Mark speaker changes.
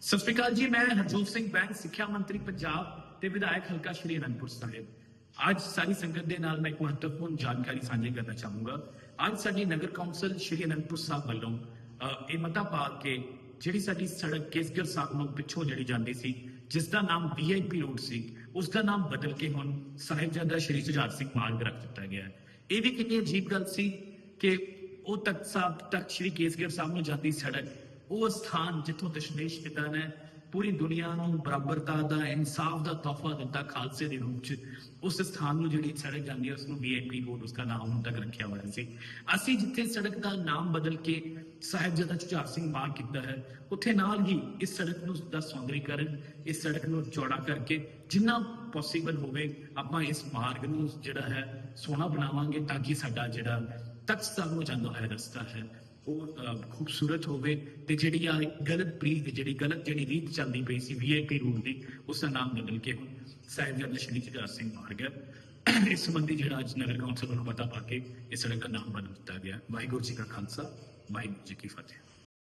Speaker 1: ਸਤਿ ਸ਼੍ਰੀ ਅਕਾਲ ਜੀ, ਮੈਂ ਹਰਜੋਤ ਸਿੰਘ ਬੈਂਕ, ਸਿੱਖਿਆ ਮੰਤਰੀ ਪੰਜਾਬ ਤੇ ਵਿਧਾਇਕ ਹਲਕਾ ਸ਼੍ਰੀ ਅਨੰਦਪੁਰ ਸਾਹਿਬ। ਅੱਜ ਸਾਰੀ ਸੰਗਤ ਦੇ ਨਾਲ ਮੈਂ ਇੱਕ ਮਹੱਤਵਪੂਰਨ ਜਾਣਕਾਰੀ ਸਾਂਝੀ ਕਰਨਾ ਚਾਹੂੰਗਾ। ਅੱਜ ਸਾਡੀ ਨਗਰ ਕੌਂਸਲ ਸ਼੍ਰੀ ਅਨੰਦਪੁਰ ਸਾਹਿਬ ਵੱਲੋਂ ਇਹ ਮਤਾ ਪਾ ਕੇ ਜਿਹੜੀ ਸਾਡੀ ਸੜਕ ਕੇਸਗੜ ਸਾਹਿਬ ਨੂੰ ਪਿੱਛੋਂ ਜਿਹੜੀ ਜਾਂਦੀ ਸੀ, ਜਿਸ ਦਾ ਨਾਮ ਵੀਆਈਪੀ ਰੋਡ ਸੀ, ਉਸ ਦਾ ਨਾਮ ਬਦਲ ਕੇ ਹੁਣ ਸਾਹਿਬਜ਼ਾਦਾ ਸ਼੍ਰੀ ਸੁਜਾਤ ਸਿੰਘ ਮਾਰਗ ਰੱਖ ਦਿੱਤਾ ਗਿਆ ਹੈ। ਇਹ ਵੀ ਕਿੰਨੀ ਅਜੀਬ ਗੱਲ ਸੀ ਕਿ ਉਹ ਤਖਤ ਸਾਹਿਬ ਤਖਤ ਸ਼੍ਰੀ ਕੇਸਗੜ੍ਹ ਸਾਹਿਬ ਨੂੰ ਜਾਂਦੀ ਸੜਕ ਉਹ ਸਥਾਨ ਜਿੱਥੋਂ ਦਸ਼ਮੇਸ਼ ਪਿਤਾ ਨੇ ਪੂਰੀ ਦੁਨੀਆ ਨੂੰ ਬਰਾਬਰਤਾ ਦਾ, ਇਨਸਾਫ ਦਾ ਤੋਹਫਾ ਦਿੱਤਾ ਖਾਲਸੇ ਦੇ ਰੂਪ ਚ। ਉਸ ਸਥਾਨ ਨੂੰ ਜਿਹੜੀ ਸੜਕ ਜਾਂਦੀ ਹੈ ਉਸ ਨੂੰ ਵੀਆਈਪੀ ਰੋਡ ਉਸਦਾ ਨਾਮ ਹੁਣ ਤੱਕ ਰੱਖਿਆ ਹੋਇਆ ਸੀ। ਅਸੀਂ ਜਿੱਥੇ ਸੜਕ ਦਾ ਨਾਮ ਬਦਲ ਕੇ ਸਾਹਿਬਜ਼ਾਦਾ ਝੁਝਾਰ ਸਿੰਘ ਮਾਰ ਕੀਤਾ ਹੈ, ਉੱਥੇ ਨਾਲ ਹੀ ਇਸ ਸੜਕ ਨੂੰ ਦਾ ਸੌਂਦਰੀਕਰਨ, ਇਸ ਸੜਕ ਨੂੰ ਚੌੜਾ ਕਰਕੇ ਜਿੰਨਾ ਪੋਸੀਬਲ ਹੋਵੇ, ਆਪਾਂ ਇਸ ਮਾਰਗ ਨੂੰ ਜਿਹੜਾ ਹੈ, ਸੋਹਣਾ ਬਣਾਵਾਂਗੇ ਤਾਂ ਕਿ ਸਾਡਾ ਜਿਹੜਾ ਤਖਤ ਸਾਹਿਬ ਨੂੰ ਜਾਂਦਾ ਹੈ ਰਸਤਾ ਹੈ। ਉਹ ਖੂਬਸੂਰਤ ਹੋਵੇ ਤੇ ਜਿਹੜੀ ਆ ਗਲਤ ਪ੍ਰੀਤ, ਜਿਹੜੀ ਗਲਤ, ਜਿਹੜੀ ਰੀਤ ਚੱਲਦੀ ਪਈ ਸੀ ਵੀਆਈਪੀ ਰੂਟ ਦੀ, ਉਸ ਦਾ ਨਾਮ ਬਦਲ ਕੇ ਹੁਣ ਸਾਹਿਬਜ਼ਾਦਾ ਸ਼੍ਰੀ ਜਗਤ ਸਿੰਘ ਮਾਰਗ ਹੈ ਇਸ ਸੰਬੰਧੀ ਜਿਹੜਾ ਅੱਜ ਨਗਰ ਕੌਂਸਲ ਨੂੰ ਪਤਾ ਪਾ ਕੇ ਇਸ ਸੜਕ ਦਾ ਨਾਮ ਬਦਲ ਦਿੱਤਾ ਗਿਆ। ਵਾਹਿਗੁਰੂ ਜੀ ਕਾ ਖਾਲਸਾ, ਵਾਹਿਗੁਰੂ ਜੀ ਕੀ ਫਤਿਹ।